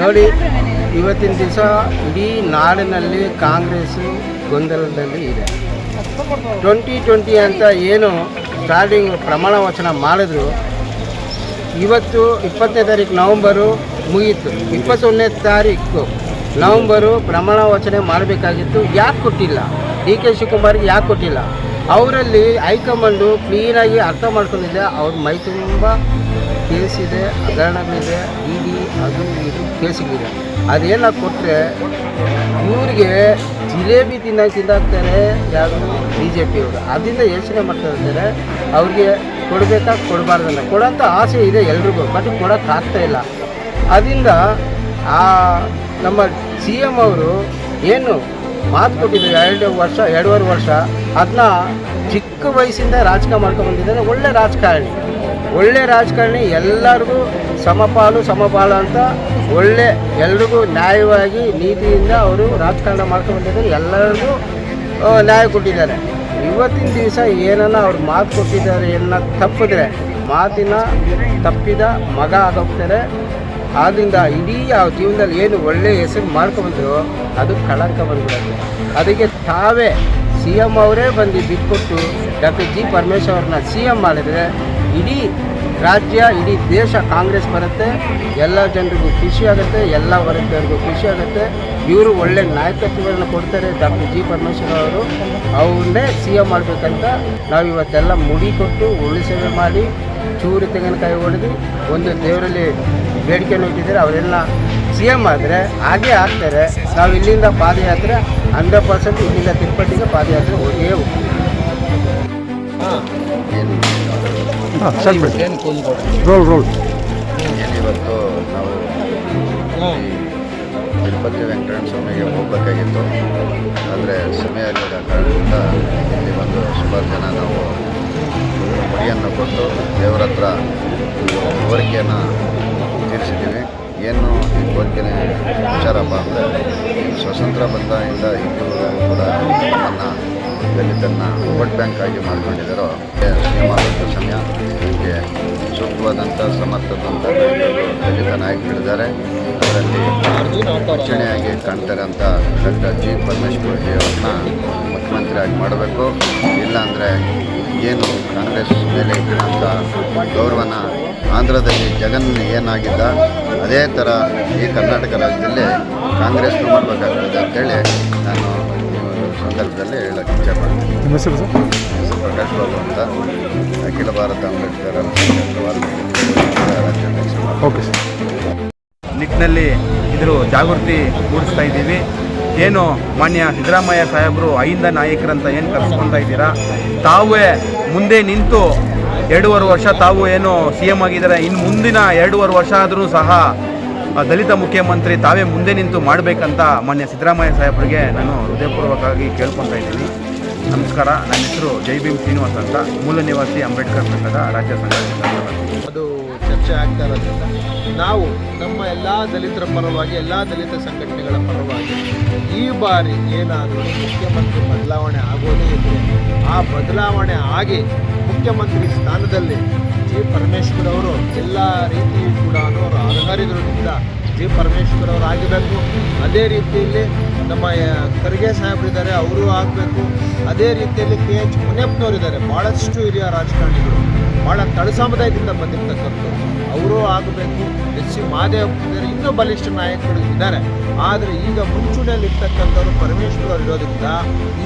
ನೋಡಿ, ಇವತ್ತಿನ ದಿವಸ ಇಡೀ ನಾಡಿನಲ್ಲಿ ಕಾಂಗ್ರೆಸ್ ಗೊಂದಲದಲ್ಲಿ ಇದೆ. ಟ್ವೆಂಟಿ ಟ್ವೆಂಟಿ ಅಂತ ಏನು ಸ್ಟಾರ್ಟಿಂಗ್ ಪ್ರಮಾಣ ವಚನ ಮಾಡಿದ್ರು, ಇವತ್ತು ಇಪ್ಪತ್ತನೇ ತಾರೀಕು ನವಂಬರು ಮುಗೀತು. ಇಪ್ಪತ್ತೊಂದನೇ ತಾರೀಕು ನವಂಬರು ಪ್ರಮಾಣ ವಚನೆ ಮಾಡಬೇಕಾಗಿತ್ತು. ಯಾಕೆ ಕೊಟ್ಟಿಲ್ಲ? ಡಿ ಕೆ ಶಿವಕುಮಾರ್ಗೆ ಯಾಕೆ ಕೊಟ್ಟಿಲ್ಲ? ಅವರಲ್ಲಿ ಹೈಕಮಾಂಡು ಕ್ಲೀನಾಗಿ ಅರ್ಥ ಮಾಡ್ಕೊಂಡಿದೆ. ಅವ್ರ ಮೈ ತುಂಬ ಕೇಸಿದೆ ಹಗರಣಗಳಿದೆ ಇಡಿ ಅದು ಇದು ಕೇಸಿಗಿದೆ ಅದೇನ ಕೊಟ್ಟರೆ ಇವ್ರಿಗೆ ಜಿಲೇಬಿ ತಿನ್ನೋಕೆ ತಿಂದಾಗ್ತಾರೆ ಯಾರು? ಬಿ ಜೆ ಪಿಯವರು ಅದರಿಂದ ಯೋಚನೆ ಮಾಡ್ತಾ ಇದ್ದಾರೆ ಅವ್ರಿಗೆ ಕೊಡಬೇಕಾ? ಕೊಡಬಾರ್ದಲ್ಲ ಕೊಡೋಂಥ ಆಸೆ ಇದೆ ಎಲ್ರಿಗೂ, ಬಟ್ ಕೊಡೋಕ್ಕಾಗ್ತಾ ಇಲ್ಲ. ಅದರಿಂದ ಆ ನಮ್ಮ ಸಿ ಎಂ ಅವರು ಏನು ಮಾತು ಕೊಟ್ಟಿದ್ದೀವಿ, ಎರಡು ವರ್ಷ, ಎರಡೂವರೆ ವರ್ಷ. ಅದನ್ನ ಚಿಕ್ಕ ವಯಸ್ಸಿಂದ ರಾಜಕಾರಣ ಮಾಡ್ಕೊಂಡ್ಬಂದಿದ್ದಾರೆ, ಒಳ್ಳೆ ರಾಜಕಾರಣಿ. ಒಳ್ಳೆ ರಾಜಕಾರಣಿ ಎಲ್ಲರಿಗೂ ಸಮಪಾಲು ಸಮಪಾಲು ಅಂತ ಒಳ್ಳೆ ಎಲ್ರಿಗೂ ನ್ಯಾಯವಾಗಿ ನೀತಿಯಿಂದ ಅವರು ರಾಜಕಾರಣ ಮಾಡ್ಕೊಂಡು ಬಂದಿದ್ದಾರೆ ಎಲ್ಲರಿಗೂ ನ್ಯಾಯ ಕೊಟ್ಟಿದ್ದಾರೆ. ಇವತ್ತಿನ ದಿವಸ ಏನನ್ನ ಅವ್ರು ಮಾತು ಕೊಟ್ಟಿದ್ದಾರೆ ಏನನ್ನ ತಪ್ಪಿದ್ರೆ, ಮಾತಿನ ತಪ್ಪಿದ ಮಗ ಆಗೋಗ್ತಾರೆ. ಆದ್ದರಿಂದ ಇಡೀ ಆ ಜೀವನದಲ್ಲಿ ಏನು ಒಳ್ಳೆಯ ಹೆಸರು ಮಾಡ್ಕೊಂಡ್ರು, ಅದು ಕಳಂಕ ಬಂದ್ಬಿಡುತ್ತೆ. ಅದಕ್ಕೆ ತಾವೇ ಸಿ ಎಂ ಅವರೇ ಬಂದು ಬಿಟ್ಕೊಟ್ಟು ಡಾಕ್ಟರ್ ಜಿ ಪರಮೇಶ್ವರ್ ಅವ್ರನ್ನ ಸಿ ಎಂ ಮಾಡಿದರೆ ಇಡೀ ರಾಜ್ಯ, ಇಡೀ ದೇಶ ಕಾಂಗ್ರೆಸ್ ಬರುತ್ತೆ, ಎಲ್ಲ ಜನರಿಗೂ ಖುಷಿ ಆಗುತ್ತೆ, ಎಲ್ಲ ವರ್ಗದವ್ರಿಗೂ ಖುಷಿ ಆಗುತ್ತೆ. ಇವರು ಒಳ್ಳೆ ನಾಯಕತ್ವಗಳನ್ನ ಕೊಡ್ತಾರೆ ಡಾಕ್ಟರ್ ಜಿ ಪರಮೇಶ್ವರ್ ಅವರು. ಅವನ್ನೇ ಸಿ ಎಂ ಮಾಡಬೇಕಂತ ನಾವು ಇವತ್ತೆಲ್ಲ ಮುಡಿ ಕೊಟ್ಟು ಉಳಿಸೇವೆ ಸೇವೆ ಮಾಡಿ, ಚೂರು ತೆಂಗಿನಕಾಯಿ ಹೊಡೆದು ಒಂದು ದೇವರಲ್ಲಿ ಬೇಡಿಕೆಯನ್ನು ಇಟ್ಟಿದ್ದಾರೆ ಅವರೆಲ್ಲ ಸಿ ಎಂ ಆದರೆ ಹಾಗೇ ಆಗ್ತಾರೆ. ನಾವು ಇಲ್ಲಿಂದ ಪಾದಯಾತ್ರೆ ಹಂಡ್ರೆಡ್ ಪರ್ಸೆಂಟ್ ಇಲ್ಲಿಂದ ತಿರುಪತಿಗೆ ಪಾದಯಾತ್ರೆ ಹೋಗಿಯೇ ರೋಲ್ ರೋಲ್. ಏನಿವತ್ತು ನಾವು ತಿರುಪತಿ ವೆಂಕಟರಮಣ ಸ್ವಾಮಿಗೆ ಹೋಗಬೇಕಾಗಿತ್ತು. ಆದರೆ ಸಮಯ ಆಗಿದ್ದ ಕಾರಣದಿಂದ ಇಲ್ಲಿ ಬಂದು ಸುಮಾರು ಜನ ನಾವು ಮುಡಿಯನ್ನು ಕೊಟ್ಟು ದೇವರ ಹತ್ರ ಕೋರಿಕೆಯನ್ನು ಕೋರಿಕೆನೇ ವಿಚಾರಪ್ಪ ಅಂದರೆ ಸ್ವತಂತ್ರ ಬಂದಾಗಿಂದ ಇಬ್ಬರು ಕೂಡ ನಮ್ಮನ್ನು ದಲಿತನ್ನು ವೋಟ್ ಬ್ಯಾಂಕ್ ಆಗಿ ಮಾಡಿಕೊಂಡಿದ್ದರು. ಸಿನಿಮಾದಂಥ ಸಮಯ. ಹೀಗೆ ಸೂಕ್ತವಾದಂಥ ಸಮರ್ಥದಂಥ ದಲಿತ ನಾಯಕರಿದ್ದಾರೆ ಅದರಲ್ಲಿ ರಕ್ಷಣೆಯಾಗಿ ಕಾಣ್ತಾರೆ ಅಂತ ಡಾಕ್ಟರ್ ಜಿ ಪರಮೇಶ್ವರ್ ಜಿ ಅವ್ರನ್ನ ಮುಖ್ಯಮಂತ್ರಿಯಾಗಿ ಮಾಡಬೇಕು. ಇಲ್ಲಾಂದರೆ ಏನು ಕಾಂಗ್ರೆಸ್ ಮೇಲೆ ಇಟ್ಟಿರೋಂಥ ಗೌರವನ ಆಂಧ್ರದಲ್ಲಿ ಜಗನ್ ಏನಾಗಿದ್ದ ಅದೇ ಥರ ಈ ಕರ್ನಾಟಕ ರಾಜ್ಯದಲ್ಲಿ ಕಾಂಗ್ರೆಸ್ನು ಮಾಡಬೇಕಾಗ್ತದೆ ಅಂತೇಳಿ ನಾನು ಈ ಒಂದು ಸಂದರ್ಭದಲ್ಲಿ ಹೇಳಕ್ಕೆ ಇಚ್ಛೆಪಡ್ತೀನಿ ನಿಮ್ಮ ಹೆಸರು ಸರ್? ಹೆಸರು ಪ್ರಕಾಶ್ ಬಾಬು ಅಂತ. ಅಖಿಲ ಭಾರತ ಅಂಬೇಡ್ಕರ್ ರಾಜ್ಯಾಧ್ಯಕ್ಷ ಓಕೆ ಸರ್. ನಿಟ್ಟಿನಲ್ಲಿ ಇದ್ರ ಜಾಗೃತಿ ಮೂಡಿಸ್ತಾ ಇದ್ದೀವಿ. ಏನು ಮಾನ್ಯ ಸಿದ್ದರಾಮಯ್ಯ ಸಾಹೇಬರು ಐಂದ ನಾಯಕರಂತ ಏನು ಕರೆಸ್ಕೊತಾ ಇದ್ದೀರಾ? ತಾವೇ ಮುಂದೆ ನಿಂತು ಎರಡೂವರೆ ವರ್ಷ ತಾವು ಏನು ಸಿ ಎಂ ಆಗಿದ್ದಾರೆ. ಇನ್ನು ಮುಂದಿನ ಎರಡೂವರೆ ವರ್ಷ ಆದರೂ ಸಹ ದಲಿತ ಮುಖ್ಯಮಂತ್ರಿ ತಾವೇ ಮುಂದೆ ನಿಂತು ಮಾಡಬೇಕಂತ ಮಾನ್ಯ ಸಿದ್ದರಾಮಯ್ಯ ಸಾಹೇಬರಿಗೆ ನಾನು ಹೃದಯಪೂರ್ವಕವಾಗಿ ಕೇಳ್ಕೊತಾ ಇದ್ದೀನಿ. ನಮಸ್ಕಾರ. ನನ್ನ ಹೆಸರು ಜೈ ಭೀಮ್ ಶ್ರೀನಿವಾಸ್ ಅಂತ. ಮೂಲ ನಿವಾಸಿ ಅಂಬೇಡ್ಕರ್ ಸಂಘದ ರಾಜ್ಯ ಸಂಘ ಅದು ಚರ್ಚೆ ಆಗ್ತಾ ಇರೋದ್ರಿಂದ ನಾವು ನಮ್ಮ ಎಲ್ಲ ದಲಿತರ ಪರವಾಗಿ, ಎಲ್ಲ ದಲಿತ ಸಂಘಟನೆಗಳ ಪರವಾಗಿ ಈ ಬಾರಿ ಏನಾದರೂ ಮುಖ್ಯಮಂತ್ರಿ ಬದಲಾವಣೆ ಆಗೋದೇ ಇದ್ದರೆ ಆ ಬದಲಾವಣೆ ಆಗಿ ಮುಖ್ಯಮಂತ್ರಿ ಸ್ಥಾನದಲ್ಲಿ ಜಿ ಪರಮೇಶ್ವರ್ ಅವರು ಎಲ್ಲ ರೀತಿಯೂ ಕೂಡ ಅವರು ಅರ್ಹರಿರೋದ್ರಿಂದ ಜಿ ಪರಮೇಶ್ವರ್ ಅವರು ಆಗಬೇಕು ಅದೇ ರೀತಿಯಲ್ಲಿ ನಮ್ಮ ಖರ್ಗೆ ಸಾಹೇಬರಿದ್ದಾರೆ ಅವರು ಆಗಬೇಕು. ಅದೇ ರೀತಿಯಲ್ಲಿ ಕೆ ಎಚ್ ಮುನಿಯಪ್ಪನವರಿದ್ದಾರೆ ಭಾಳಷ್ಟು ಹಿರಿಯ ರಾಜಕಾರಣಿಗಳು. ಭಾಳ ತಳ ಸಮುದಾಯದಿಂದ ಬಂದಿರ್ತಕ್ಕಂಥವ್ರು. ಅವರು ಆಗಬೇಕು. ಎಸ್ ಸಿ ಮಹಾದೇವ್ ಇದ್ದಾರೆ. ಇನ್ನೂ ಬಲಿಷ್ಠ ನಾಯಕರು ಇದ್ದಾರೆ. ಆದರೆ ಈಗ ಮುಂಚೂಣಿಯಲ್ಲಿರ್ತಕ್ಕಂಥವ್ರು ಪರಮೇಶ್ವರ್ ಇರೋದ್ರಿಂದ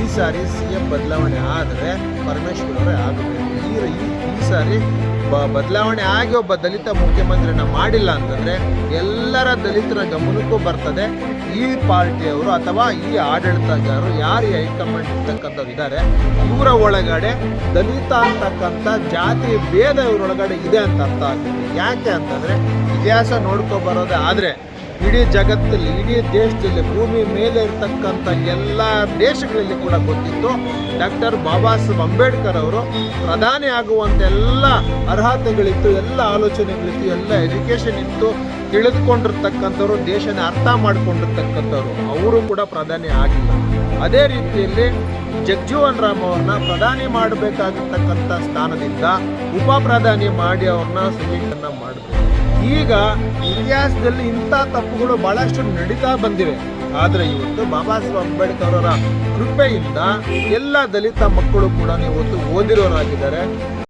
ಈ ಸಾರಿ ಸಿ ಎಂ ಬದಲಾವಣೆ ಆದರೆ ಪರಮೇಶ್ವರ್ ಅವರೇ ಆಗಬೇಕು. ಈ ಈ- ಸಾರಿ ಬ ಬದಲಾವಣೆ ಆಗಿ ಒಬ್ಬ ದಲಿತ ಮುಖ್ಯಮಂತ್ರಿನ ಮಾಡಿಲ್ಲ ಅಂತಂದರೆ ಎಲ್ಲರ ದಲಿತರ ಗಮನಕ್ಕೂ ಬರ್ತದೆ. ಈ ಪಾರ್ಟಿಯವರು ಅಥವಾ ಈ ಆಡಳಿತಗಾರರು ಯಾರು ಈ ಹೈಕಮಾಂಡ್ ಇರ್ತಕ್ಕಂಥವ್ರು ಇದ್ದಾರೆ, ಇವರ ಒಳಗಡೆ ದಲಿತ ಅಂತಕ್ಕಂಥ ಜಾತಿ ಭೇದ ಇವರೊಳಗಡೆ ಇದೆ ಅಂತ ಅರ್ಥ ಆಗ್ತದೆ. ಯಾಕೆ ಅಂತಂದರೆ ಇತಿಹಾಸ ನೋಡ್ಕೊ ಬರೋದೇ ಆದರೆ ಇಡೀ ಜಗತ್ತಲ್ಲಿ, ಇಡೀ ದೇಶದಲ್ಲಿ, ಭೂಮಿ ಮೇಲೆ ಇರ್ತಕ್ಕಂಥ ಎಲ್ಲ ದೇಶಗಳಲ್ಲಿ ಕೂಡ ಗೊತ್ತಿತ್ತು. ಡಾಕ್ಟರ್ ಬಾಬಾ ಸಾಹೇಬ್ ಅಂಬೇಡ್ಕರ್ ಅವರು ಪ್ರಧಾನಿ ಆಗುವಂಥ ಎಲ್ಲ ಅರ್ಹತೆಗಳಿತ್ತು, ಎಲ್ಲ ಆಲೋಚನೆಗಳಿತ್ತು, ಎಲ್ಲ ಎಜುಕೇಷನ್ ಇತ್ತು. ತಿಳಿದುಕೊಂಡಿರ್ತಕ್ಕಂಥವ್ರು, ದೇಶನ ಅರ್ಥ ಮಾಡಿಕೊಂಡಿರ್ತಕ್ಕಂಥವ್ರು. ಅವರು ಕೂಡ ಪ್ರಧಾನಿ ಆಗಿಲ್ಲ. ಅದೇ ರೀತಿಯಲ್ಲಿ ಜಗಜೀವನ್ ರಾಮ್ ಅವ್ರನ್ನ ಪ್ರಧಾನಿ ಮಾಡಬೇಕಾಗಿರ್ತಕ್ಕಂಥ ಸ್ಥಾನದಿಂದ ಉಪ ಪ್ರಧಾನಿ ಮಾಡಿ ಅವ್ರನ್ನ ಸೆಲೆಕ್ಟನ್ನು ಮಾಡಬೇಕು. ಈಗ ಇತಿಹಾಸದಲ್ಲಿ ಇಂಥ ತಪ್ಪುಗಳು ಬಹಳಷ್ಟು ನಡೀತಾ ಬಂದಿವೆ. ಆದರೆ ಇವತ್ತು ಬಾಬಾ ಸಾಹೇಬ್ ಅಂಬೇಡ್ಕರ್ ಅವರ ಕೃಪೆಯಿಂದ ಎಲ್ಲ ದಲಿತ ಮಕ್ಕಳು ಕೂಡ ಇವತ್ತು ಓದಿರೋರಾಗಿದ್ದಾರೆ.